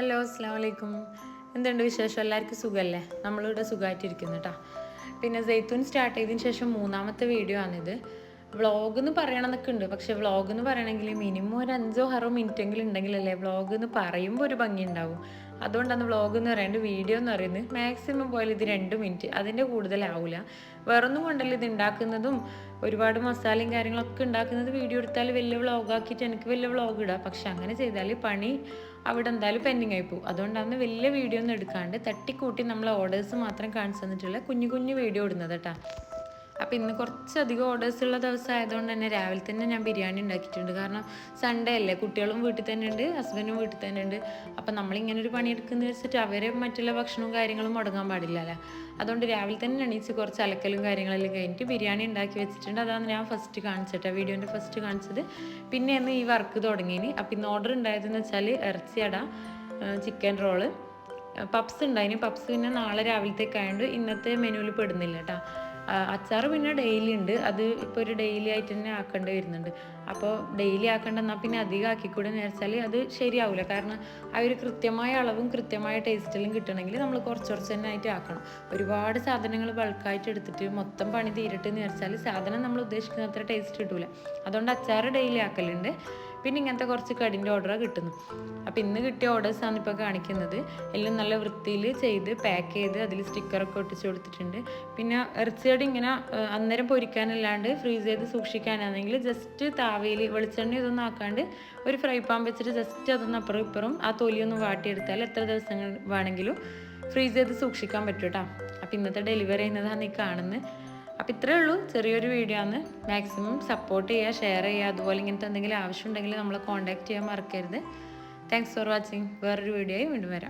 Hello അസ്സാം വലൈക്കും എന്തുണ്ട് വിശേഷം? എല്ലാവർക്കും സുഖമല്ലേ നമ്മളിവിടെ സുഖമായിട്ടിരിക്കുന്നു കേട്ടോ പിന്നെ ജെയ്ത്തൂൻ സ്റ്റാർട്ട് ചെയ്തതിന് ശേഷം മൂന്നാമത്തെ വീഡിയോ ആണിത്. വ്ളോഗ് എന്ന് പറയണമെന്നൊക്കെ ഉണ്ട്. പക്ഷെ വ്ളോഗ് എന്ന് പറയണമെങ്കിൽ മിനിമം ഒരു അഞ്ചോ ആറോ മിനിറ്റ് എങ്കിലും ഉണ്ടെങ്കിലല്ലേ വ്ളോഗ് എന്ന് പറയുമ്പോൾ ഒരു ഭംഗി ഉണ്ടാവും. അതുകൊണ്ടാണ് വ്ളോഗ് എന്ന് പറയുന്നത് വീഡിയോ എന്ന് പറയുന്നത് മാക്സിമം പോയാൽ ഇത് രണ്ട് മിനിറ്റ് അതിന്റെ കൂടുതലാവില്ല വേറൊന്നും കൊണ്ടല്ല ഇത് ഉണ്ടാക്കുന്നതും ഒരുപാട് മസാലയും കാര്യങ്ങളൊക്കെ ഉണ്ടാക്കുന്നത് വീഡിയോ എടുത്താൽ വലിയ വ്ളോഗാക്കിയിട്ട് എനിക്ക് വലിയ വ്ളോഗ് ഇടാം. പക്ഷെ അങ്ങനെ ചെയ്താൽ പണി അവിടെ എന്തായാലും പെൻഡിങ് ആയി പോകും. അതുകൊണ്ടാണ് വലിയ വീഡിയോ ഒന്നും എടുക്കാണ്ട് തട്ടിക്കൂട്ടി നമ്മൾ ഓർഡേഴ്സ് മാത്രം കാണിച്ചു തന്നിട്ടുള്ള കുഞ്ഞു കുഞ്ഞു വീഡിയോ ഇടുന്നത് കേട്ടോ. അപ്പോൾ ഇന്ന് കുറച്ചധികം ഓർഡേഴ്സ് ഉള്ള ദിവസം ആയതുകൊണ്ട് തന്നെ രാവിലെ തന്നെ ഞാൻ ബിരിയാണി ഉണ്ടാക്കിയിട്ടുണ്ട്. കാരണം സൺഡേ അല്ലേ കുട്ടികളും വീട്ടിൽ തന്നെ ഉണ്ട് ഹസ്ബൻഡും വീട്ടിൽ തന്നെ ഉണ്ട്. അപ്പം നമ്മളിങ്ങനെ ഒരു പണിയെടുക്കുന്ന വെച്ചിട്ട് അവരെ മറ്റുള്ള ഭക്ഷണവും കാര്യങ്ങളും മുടങ്ങാൻ പാടില്ലല്ലോ അതുകൊണ്ട് രാവിലെ തന്നെ എണീച്ച് കുറച്ച് അലക്കലും കാര്യങ്ങളെല്ലാം കഴിഞ്ഞിട്ട് ബിരിയാണി ഉണ്ടാക്കി വെച്ചിട്ടുണ്ട്. അതാണ് ഞാൻ ഫസ്റ്റ് കാണിച്ചിട്ട് വീഡിയോന്റെ ഫസ്റ്റ് കാണിച്ചത്. പിന്നെ ഇന്ന് ഈ വർക്ക് തുടങ്ങിയിന് അപ്പം ഇന്ന് ഓർഡർ ഉണ്ടായതെന്ന് വെച്ചാൽ ഇറച്ചിയട ചിക്കൻ റോൾ പപ്സ് ഉണ്ടായിന്. പപ്സ് പിന്നെ നാളെ രാവിലത്തേക്കായതുകൊണ്ട് ഇന്നത്തെ മെനുവിൽ പെടുന്നില്ല കേട്ടോ അച്ചാർ പിന്നെ ഡെയിലി ഉണ്ട്. അത് ഇപ്പോൾ ഒരു ഡെയിലി ആയിട്ട് തന്നെ ആക്കേണ്ടി വരുന്നുണ്ട്. അപ്പോൾ ഡെയിലി ആക്കേണ്ട എന്നാൽ പിന്നെ അധികം ആക്കിക്കൂടെ എന്ന് വെച്ചാൽ അത് ശരിയാവില്ല കാരണം ആ ഒരു കൃത്യമായ അളവും കൃത്യമായ ടേസ്റ്റിലും കിട്ടണമെങ്കിൽ നമ്മൾ കുറച്ച് കുറച്ച് തന്നെ ആയിട്ട് ആക്കണം. ഒരുപാട് സാധനങ്ങൾ ബൾക്കായിട്ട് എടുത്തിട്ട് മൊത്തം പണി തീരട്ടെ എന്ന് വെച്ചാൽ സാധനം നമ്മൾ ഉദ്ദേശിക്കുന്ന അത്ര ടേസ്റ്റ് കിട്ടൂല. അതുകൊണ്ട് അച്ചാർ ഡെയിലി ആക്കലുണ്ട്. പിന്നെ ഇങ്ങനത്തെ കുറച്ച് കടിന്റെ ഓർഡർ കിട്ടുന്നു. അപ്പോൾ ഇന്ന് കിട്ടിയ ഓർഡേഴ്സാണ് ഇപ്പോൾ കാണിക്കുന്നത്. എല്ലാം നല്ല വൃത്തിയിൽ ചെയ്ത് പാക്ക് ചെയ്ത് അതിൽ സ്റ്റിക്കറൊക്കെ ഒട്ടിച്ച് കൊടുത്തിട്ടുണ്ട്. പിന്നെ ഇറച്ചിയോട് ഇങ്ങനെ അന്നേരം പൊരിക്കാനല്ലാണ്ട് ഫ്രീസ് ചെയ്ത് സൂക്ഷിക്കാനാണെങ്കിൽ ജസ്റ്റ് താവയിൽ വെളിച്ചെണ്ണ ഇതൊന്നും ആക്കാണ്ട് ഒരു ഫ്രൈ പാൻ വെച്ചിട്ട് ജസ്റ്റ് അതൊന്ന് അപ്പുറം ഇപ്പുറം ആ തൊലിയൊന്ന് വാട്ടിയെടുത്താൽ എത്ര ദിവസങ്ങൾ വേണമെങ്കിലും ഫ്രീസ് ചെയ്ത് സൂക്ഷിക്കാൻ പറ്റും കേട്ടോ അപ്പോൾ ഇന്നത്തെ ഡെലിവറി ചെയ്യുന്നതാണ് ഈ കാണുന്നത്. അപ്പോൾ ഇത്രയേ ഉള്ളൂ. ചെറിയൊരു വീഡിയോ ആണ്. മാക്സിമം സപ്പോർട്ട് ചെയ്യുക ഷെയർ ചെയ്യുക അതുപോലെ ഇങ്ങനത്തെ എന്തെങ്കിലും ആവശ്യം ഉണ്ടെങ്കിൽ നമ്മളെ കോൺടാക്ട് ചെയ്യാൻ മറക്കരുത്. താങ്ക്സ് ഫോർ വാച്ചിങ് വേറൊരു വീഡിയോയും വീണ്ടും വരാം.